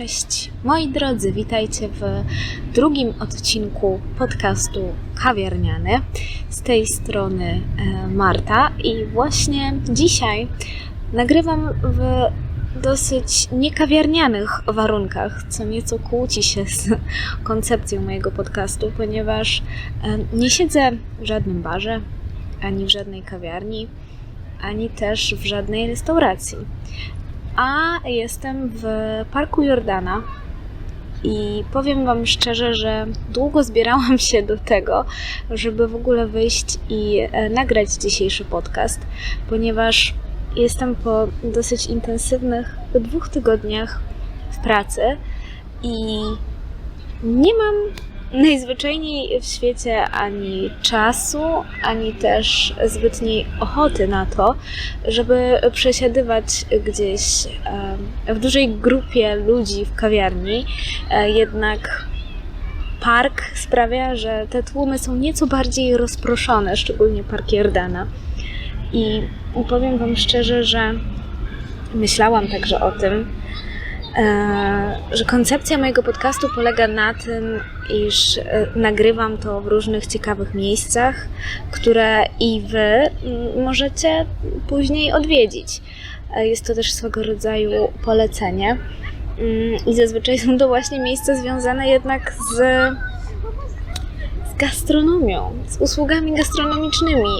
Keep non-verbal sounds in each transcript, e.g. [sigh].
Cześć moi drodzy, witajcie w drugim odcinku podcastu Kawiarniany. Z tej strony e, Marta i właśnie dzisiaj nagrywam w dosyć niekawiarnianych warunkach, co nieco kłóci się z koncepcją mojego podcastu, ponieważ e, nie siedzę w żadnym barze, ani w żadnej kawiarni, ani też w żadnej restauracji a jestem w Parku Jordana. I powiem Wam szczerze, że długo zbierałam się do tego, żeby w ogóle wyjść i e, nagrać dzisiejszy podcast, ponieważ jestem po dosyć intensywnych dwóch tygodniach w pracy i nie mam najzwyczajniej w świecie ani czasu, ani też zbytniej ochoty na to, żeby przesiadywać gdzieś w dużej grupie ludzi w kawiarni. E, jednak park sprawia, że te tłumy są nieco bardziej rozproszone, szczególnie park Jordana. I powiem Wam szczerze, że myślałam także o tym, że koncepcja mojego podcastu polega na tym, iż e, nagrywam to w różnych ciekawych miejscach, które i Wy możecie później odwiedzić. E, jest to też swego rodzaju polecenie. Mm, I zazwyczaj są to właśnie miejsca związane jednak z, z gastronomią, z usługami gastronomicznymi.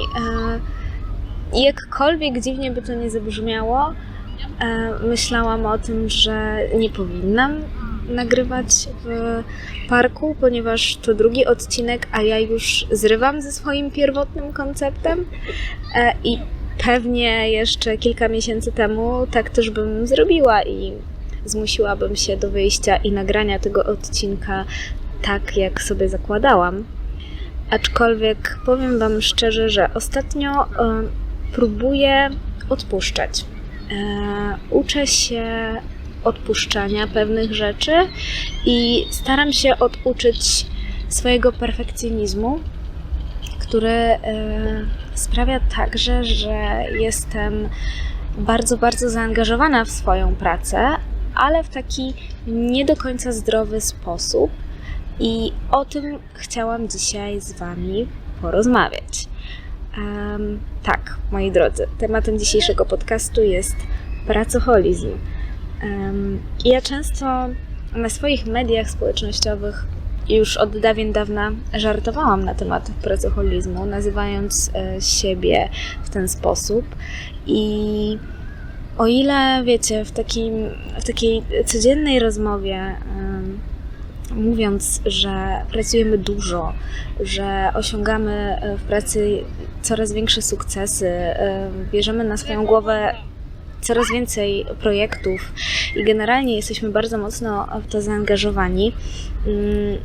Jakkolwiek dziwnie by to nie zabrzmiało, E, myślałam o tym, że nie powinnam nagrywać w parku, ponieważ to drugi odcinek, a ja już zrywam ze swoim pierwotnym konceptem e, i pewnie jeszcze kilka miesięcy temu tak też bym zrobiła i zmusiłabym się do wyjścia i nagrania tego odcinka tak, jak sobie zakładałam. Aczkolwiek powiem Wam szczerze, że ostatnio y, próbuję odpuszczać. E, uczę się odpuszczania pewnych rzeczy i staram się oduczyć swojego perfekcjonizmu, który e, sprawia także, że jestem bardzo, bardzo zaangażowana w swoją pracę, ale w taki nie do końca zdrowy sposób. I o tym chciałam dzisiaj z Wami porozmawiać. Um, tak, moi drodzy, tematem dzisiejszego podcastu jest pracoholizm. Um, ja często na swoich mediach społecznościowych już od dawien dawna żartowałam na temat pracoholizmu, nazywając e, siebie w ten sposób. I o ile wiecie, w, takim, w takiej codziennej rozmowie mówiąc, że pracujemy dużo, że osiągamy e, w pracy coraz większe sukcesy, e, bierzemy na swoją głowę coraz więcej projektów i generalnie jesteśmy bardzo mocno w to zaangażowani, mm,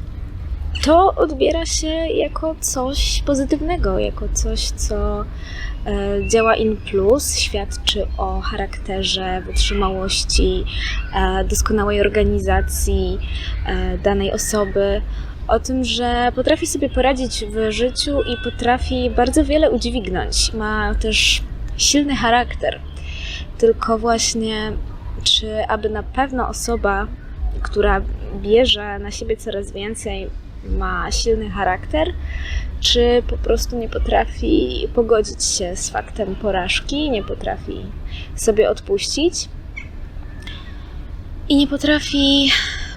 to odbiera się jako coś pozytywnego, jako coś, co E, działa in plus, świadczy o charakterze, wytrzymałości, e, doskonałej organizacji e, danej osoby, o tym, że potrafi sobie poradzić w życiu i potrafi bardzo wiele udźwignąć. Ma też silny charakter. Tylko właśnie, czy aby na pewno osoba, która bierze na siebie coraz więcej, ma silny charakter, czy po prostu nie potrafi pogodzić się z faktem porażki, nie potrafi sobie odpuścić i nie potrafi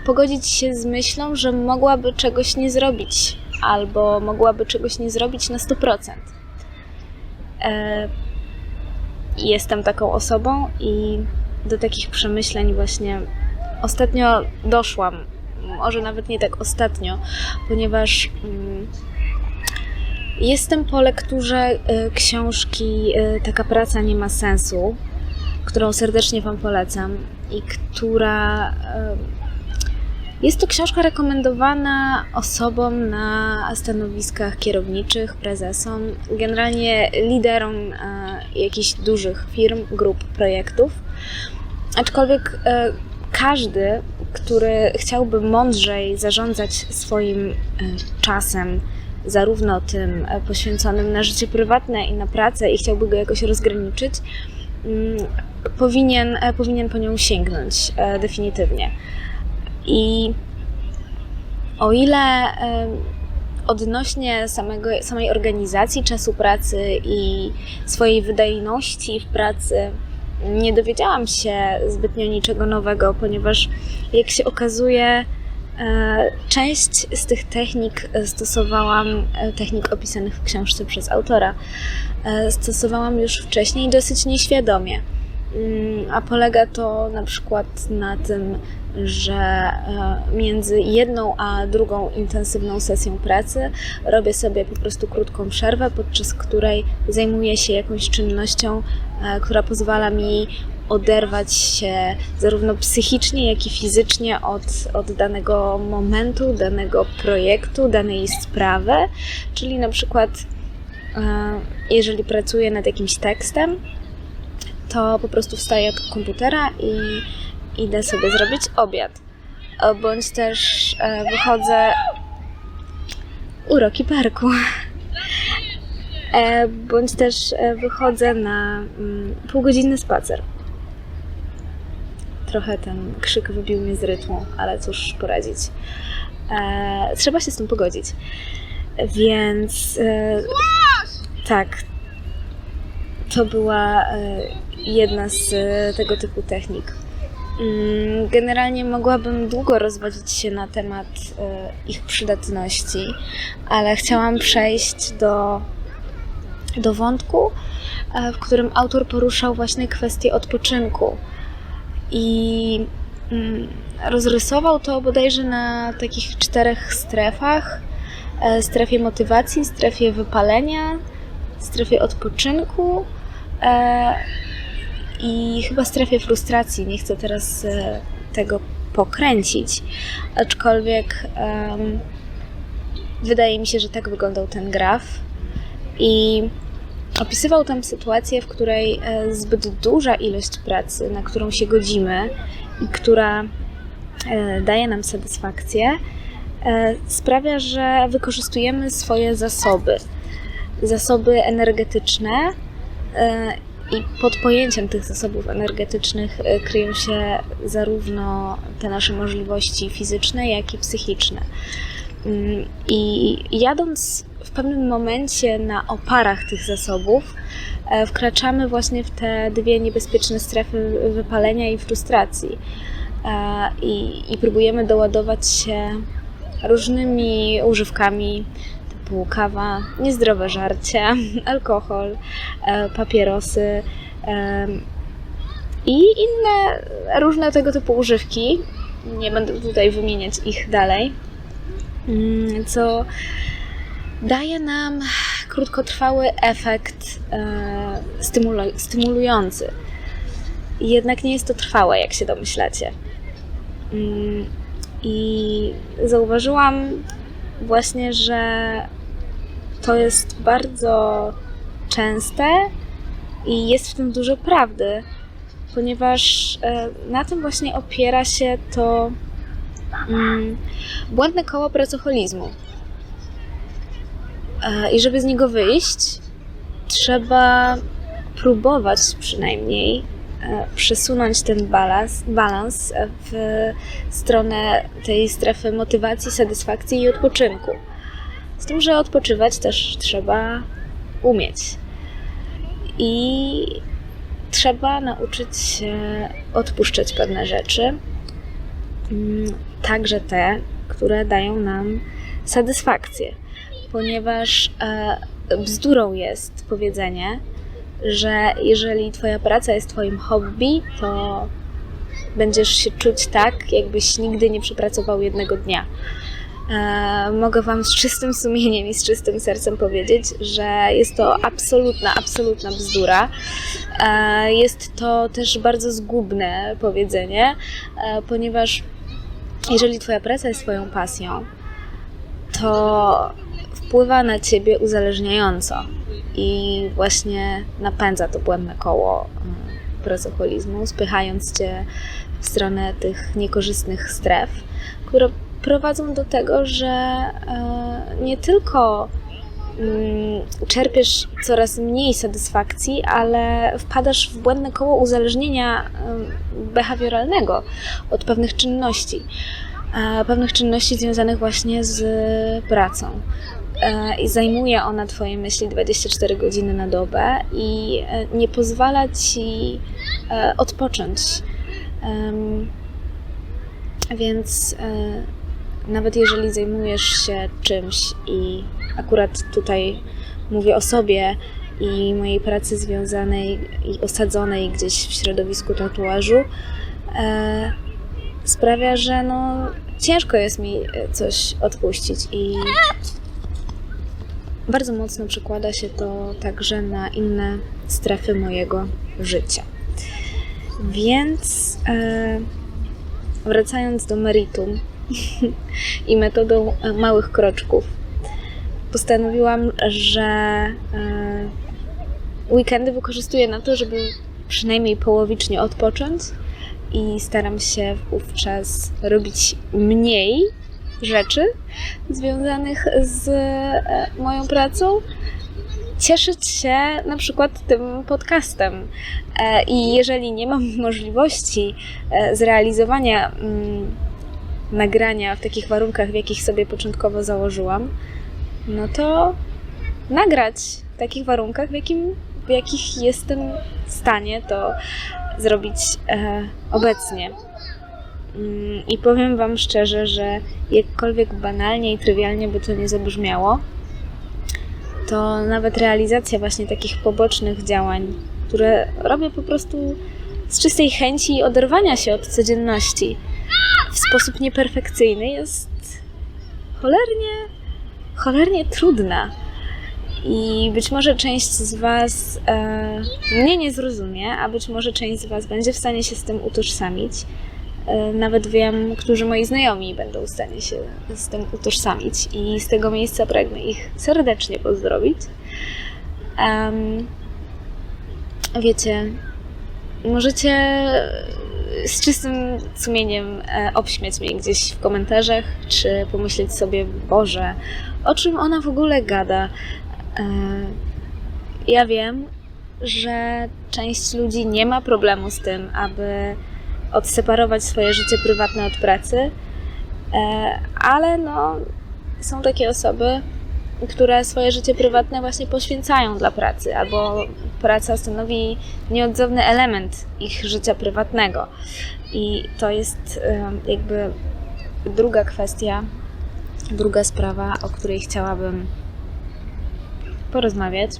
pogodzić się z myślą, że mogłaby czegoś nie zrobić albo mogłaby czegoś nie zrobić na 100%. E, jestem taką osobą i do takich przemyśleń właśnie ostatnio doszłam. Może nawet nie tak ostatnio, ponieważ. Mm, Jestem po lekturze y, książki y, Taka praca nie ma sensu, którą serdecznie Wam polecam i która y, jest to książka rekomendowana osobom na stanowiskach kierowniczych, prezesom, generalnie liderom jakichś dużych firm, grup, projektów. Aczkolwiek każdy, który chciałby mądrzej zarządzać swoim czasem, zarówno tym e, poświęconym na życie prywatne i na pracę i chciałby go jakoś rozgraniczyć, mm, powinien, e, powinien po nią sięgnąć e, definitywnie. I o ile odnośnie samego, samej organizacji czasu pracy i swojej wydajności w pracy nie dowiedziałam się zbytnio niczego nowego, ponieważ jak się okazuje, e, część z tych technik stosowałam, e, technik opisanych w książce przez autora, e, stosowałam już wcześniej dosyć nieświadomie. Mm, A polega to na przykład na tym, że między jedną a drugą intensywną sesją pracy robię sobie po prostu krótką przerwę, podczas której zajmuję się jakąś czynnością, która pozwala mi oderwać się zarówno psychicznie, jak i fizycznie od, od danego momentu, danego projektu, danej sprawy. Czyli na przykład, e, jeżeli pracuję nad jakimś tekstem, to po prostu wstaję od komputera i idę sobie zrobić obiad. E, Bądź też e, wychodzę uroki parku. E, Bądź też e, wychodzę na mm, półgodzinny spacer. Trochę ten krzyk wybił mnie z rytmu, ale cóż poradzić. E, trzeba się z tym pogodzić. Więc tak, to była jedna z tego typu technik. Mm, Generalnie mogłabym długo rozwodzić się na temat ich przydatności, ale chciałam przejść do, do wątku, e, w którym autor poruszał właśnie kwestię odpoczynku. I mm, rozrysował to bodajże na takich czterech strefach: e, strefie motywacji, strefie wypalenia, strefie odpoczynku e, i chyba strefie frustracji. Nie chcę teraz tego pokręcić, aczkolwiek wydaje mi się, że tak wyglądał ten graf. I opisywał tam sytuację, w której e, zbyt duża ilość pracy, na którą się godzimy i która e, daje nam satysfakcję, e, sprawia, że wykorzystujemy swoje zasoby. Zasoby energetyczne i pod pojęciem tych zasobów energetycznych kryją się zarówno te nasze możliwości fizyczne, jak i psychiczne. Mm, I jadąc w pewnym momencie na oparach tych zasobów, e, wkraczamy właśnie w te dwie niebezpieczne strefy wypalenia i frustracji. E, I, i próbujemy doładować się różnymi używkami typu kawa, niezdrowe żarcie, [laughs] alkohol, e, papierosy i inne różne tego typu używki. Nie będę tutaj wymieniać ich dalej, Mm, co daje nam krótkotrwały efekt e, stymulu- stymulujący. Jednak nie jest to trwałe, jak się domyślacie. Mm, I zauważyłam właśnie, że to jest bardzo częste i jest w tym dużo prawdy, ponieważ e, na tym właśnie opiera się to mm, błędne koło pracoholizmu. E, I żeby z niego wyjść, trzeba próbować przynajmniej e, przesunąć ten balans, balans w stronę tej strefy motywacji, satysfakcji i odpoczynku. Z tym, że odpoczywać też trzeba umieć. I trzeba nauczyć się odpuszczać pewne rzeczy, mm, także te, które dają nam satysfakcję, ponieważ e, bzdurą jest powiedzenie, że jeżeli Twoja praca jest Twoim hobby, to będziesz się czuć tak, jakbyś nigdy nie przepracował jednego dnia. E, mogę Wam z czystym sumieniem i z czystym sercem powiedzieć, że jest to absolutna, absolutna bzdura. E, jest to też bardzo zgubne powiedzenie, e, ponieważ jeżeli Twoja praca jest Twoją pasją, to wpływa na Ciebie uzależniająco i właśnie napędza to błędne koło mm, pracoholizmu, spychając Cię w stronę tych niekorzystnych stref, które prowadzą do tego, że e, nie tylko mm, czerpiesz coraz mniej satysfakcji, ale wpadasz w błędne koło uzależnienia em, behawioralnego od pewnych czynności. pewnych czynności związanych właśnie z pracą. E, I zajmuje ona Twoje myśli 24 godziny na dobę i e, nie pozwala Ci odpocząć. Więc nawet jeżeli zajmujesz się czymś i akurat tutaj mówię o sobie i mojej pracy związanej i osadzonej gdzieś w środowisku tatuażu, sprawia, że no, ciężko jest mi e, coś odpuścić i bardzo mocno przekłada się to także na inne strefy mojego życia. Więc e, wracając do meritum [laughs] i metodą e, małych kroczków, postanowiłam, że e, weekendy wykorzystuję na to, żeby przynajmniej połowicznie odpocząć i staram się wówczas robić mniej rzeczy związanych z e, moją pracą, cieszyć się na przykład tym podcastem. E, I jeżeli nie mam [laughs] możliwości e, zrealizowania mm, nagrania w takich warunkach, w jakich sobie początkowo założyłam, no to nagrać w takich warunkach, w, jakim, w jakich jestem w stanie to zrobić obecnie. Mm, I powiem Wam szczerze, że jakkolwiek banalnie i trywialnie by to nie zabrzmiało, to nawet realizacja właśnie takich pobocznych działań, które robię po prostu z czystej chęci oderwania się od codzienności w sposób nieperfekcyjny jest cholernie, cholernie trudna. I być może część z Was e, mnie nie zrozumie, a być może część z Was będzie w stanie się z tym utożsamić. E, nawet wiem, którzy moi znajomi będą w stanie się z tym utożsamić, i z tego miejsca pragnę ich serdecznie pozdrowić. Um, wiecie, możecie z czystym sumieniem e, obśmiać mnie gdzieś w komentarzach, czy pomyśleć sobie, Boże, o czym ona w ogóle gada? E, ja wiem, że część ludzi nie ma problemu z tym, aby odseparować swoje życie prywatne od pracy, e, ale no, są takie osoby, które swoje życie prywatne właśnie poświęcają dla pracy, albo praca stanowi nieodzowny element ich życia prywatnego. I to jest jakby druga kwestia, druga sprawa, o której chciałabym porozmawiać,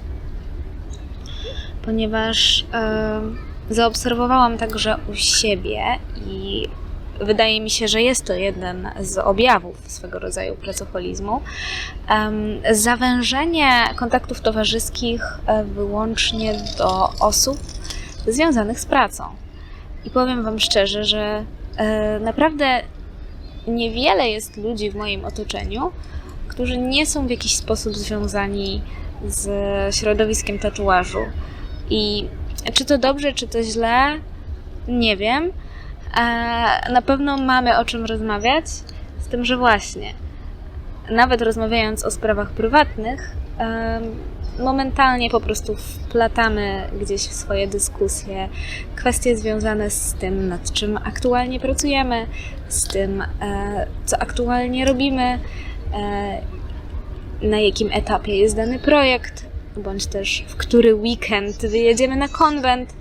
ponieważ e, zaobserwowałam także u siebie i wydaje mi się, że jest to jeden z objawów swego rodzaju pracoholizmu. Zawężenie kontaktów towarzyskich e, wyłącznie do osób związanych z pracą. I powiem Wam szczerze, że e, naprawdę niewiele jest ludzi w moim otoczeniu, którzy nie są w jakiś sposób związani z środowiskiem tatuażu. I czy to dobrze, czy to źle, nie wiem. Na pewno mamy o czym rozmawiać, z tym, że właśnie, nawet rozmawiając o sprawach prywatnych, momentalnie po prostu wplatamy gdzieś w swoje dyskusje kwestie związane z tym, nad czym aktualnie pracujemy, z tym, e, co aktualnie robimy, e, na jakim etapie jest dany projekt, bądź też w który weekend wyjedziemy na konwent.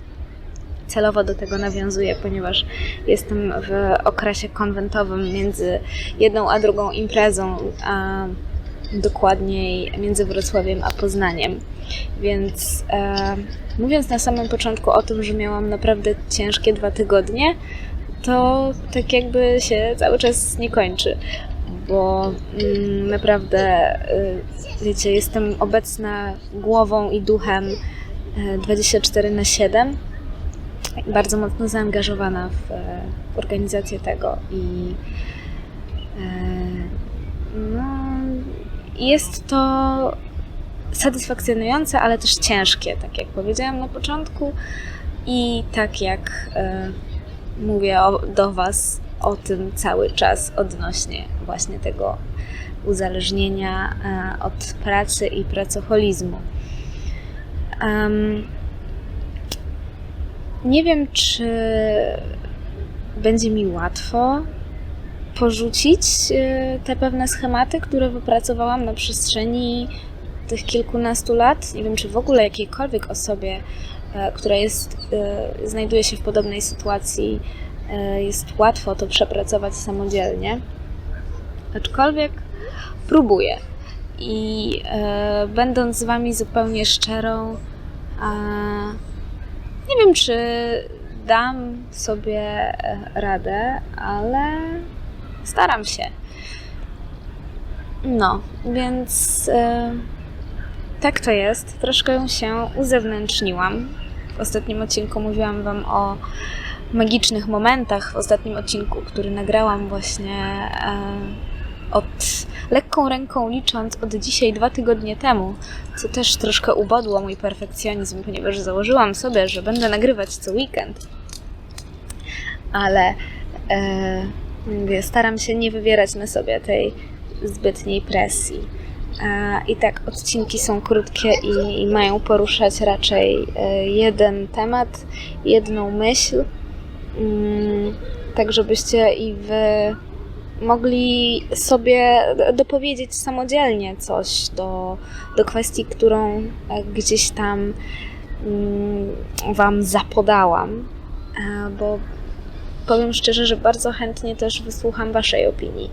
Celowo do tego nawiązuję, ponieważ jestem w okresie konwentowym między jedną a drugą imprezą, a dokładniej między Wrocławiem a Poznaniem. Więc e, mówiąc na samym początku o tym, że miałam naprawdę ciężkie dwa tygodnie, to tak jakby się cały czas nie kończy, bo mm, naprawdę, y, wiecie, jestem obecna głową i duchem 24 y, na 7 bardzo mocno zaangażowana w, w organizację tego i y, no, jest to satysfakcjonujące, ale też ciężkie, tak jak powiedziałam na początku i tak jak mówię o, do Was o tym cały czas odnośnie właśnie tego uzależnienia e, od pracy i pracoholizmu. Um, nie wiem, czy będzie mi łatwo porzucić e, te pewne schematy, które wypracowałam na przestrzeni tych kilkunastu lat. Nie wiem, czy w ogóle jakiejkolwiek osobie, e, która jest, znajduje się w podobnej sytuacji, jest łatwo to przepracować samodzielnie. Aczkolwiek próbuję. I e, będąc z Wami zupełnie szczerą, nie wiem, czy dam sobie e, radę, ale staram się. No, więc e, tak to jest. Troszkę się uzewnętrzniłam. W ostatnim odcinku mówiłam Wam o magicznych momentach. W ostatnim odcinku, który nagrałam właśnie e, od lekką ręką licząc od dzisiaj dwa tygodnie temu, co też troszkę ubodło mój perfekcjonizm, ponieważ założyłam sobie, że będę nagrywać co weekend. Ale e, mówię, staram się nie wywierać na sobie tej zbytniej presji. E, I tak odcinki są krótkie i, i mają poruszać raczej e, jeden temat, jedną myśl, tak żebyście i wy mogli sobie dopowiedzieć samodzielnie coś do, do kwestii, którą e, gdzieś tam mm, Wam zapodałam, E, bo powiem szczerze, że bardzo chętnie też wysłucham Waszej opinii.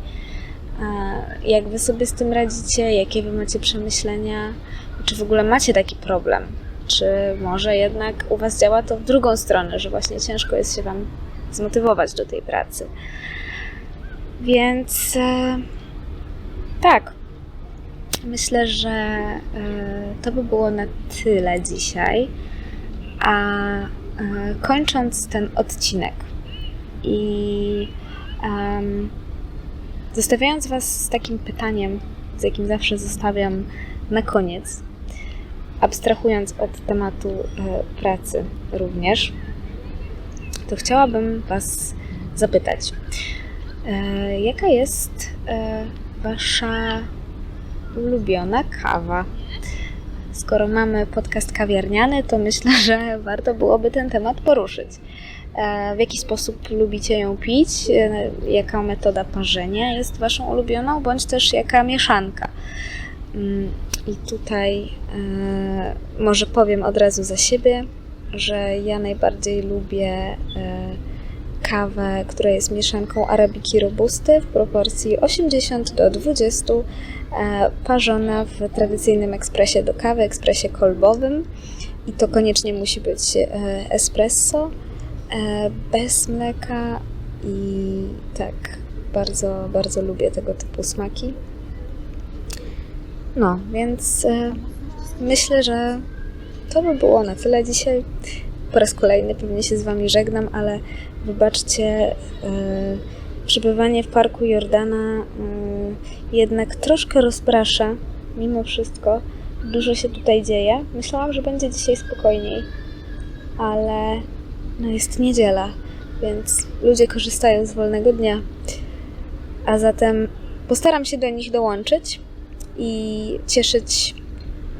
E, Jak Wy sobie z tym radzicie, jakie Wy macie przemyślenia, czy w ogóle macie taki problem? Czy może jednak u Was działa to w drugą stronę, że właśnie ciężko jest się Wam zmotywować do tej pracy? Więc e, tak. Myślę, że e, to by było na tyle dzisiaj. A e, kończąc ten odcinek i em, zostawiając Was z takim pytaniem, z jakim zawsze zostawiam na koniec, abstrahując od tematu e, pracy również, to chciałabym Was zapytać, e, jaka jest e, Wasza ulubiona kawa? Skoro mamy podcast kawiarniany, to myślę, [laughs] że warto byłoby ten temat poruszyć. W jaki sposób lubicie ją pić? Jaka metoda parzenia jest Waszą ulubioną, bądź też jaka mieszanka? Mm, I tutaj e, może powiem od razu za siebie, że ja najbardziej lubię e, kawę, która jest mieszanką arabiki robusty w proporcji 80 do 20, e, parzona w tradycyjnym ekspresie do kawy, ekspresie kolbowym. I to koniecznie musi być espresso, bez mleka i tak, bardzo, bardzo lubię tego typu smaki. No, więc e, myślę, że to by było na tyle dzisiaj. Po raz kolejny pewnie się z Wami żegnam, ale wybaczcie, e, przebywanie w parku Jordana e, jednak troszkę rozprasza, mimo wszystko. Dużo się tutaj dzieje. Myślałam, że będzie dzisiaj spokojniej, ale no jest niedziela, więc ludzie korzystają z wolnego dnia. A zatem postaram się do nich dołączyć i cieszyć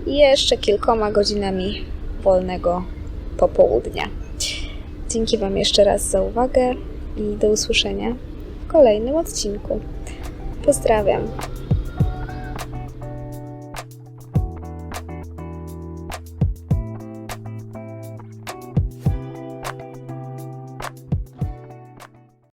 jeszcze kilkoma godzinami wolnego popołudnia. Dzięki Wam jeszcze raz za uwagę i do usłyszenia w kolejnym odcinku. Pozdrawiam.